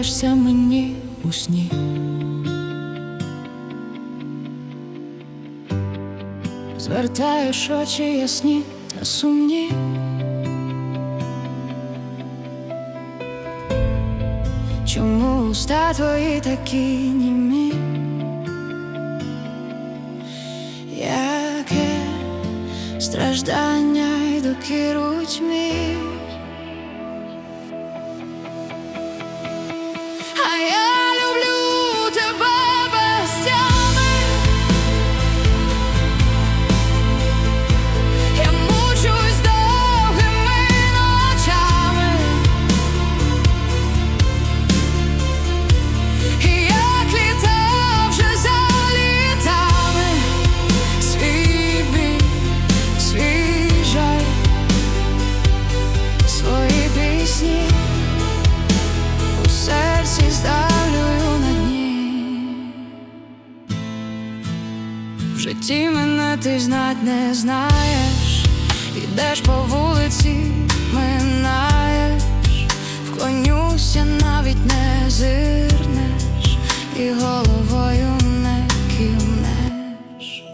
усміхаєшся мені у сні. Звертаєш очі ясні та сумні. Чому уста твої такі німі? Яке страждання й докіруть мій? В мене ти знать не знаєш, ідеш по вулиці, минаєш, вклонюся, навіть не зирнеш, і головою не кивнеш.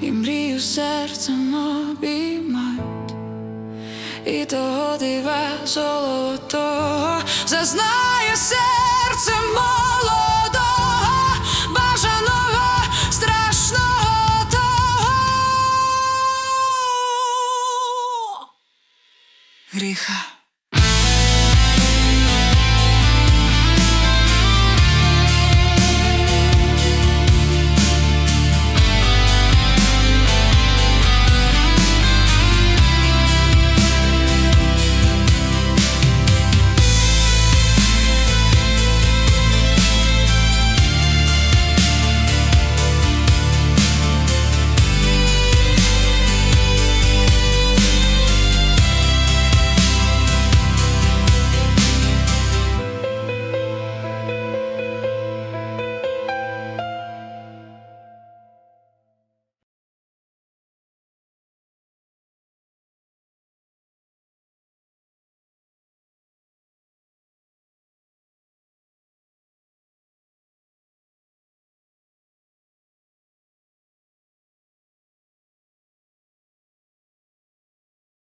І мрію серцем обіймать. І того дива золотого зазнає серце молодого, бажаного, страшного того гріха.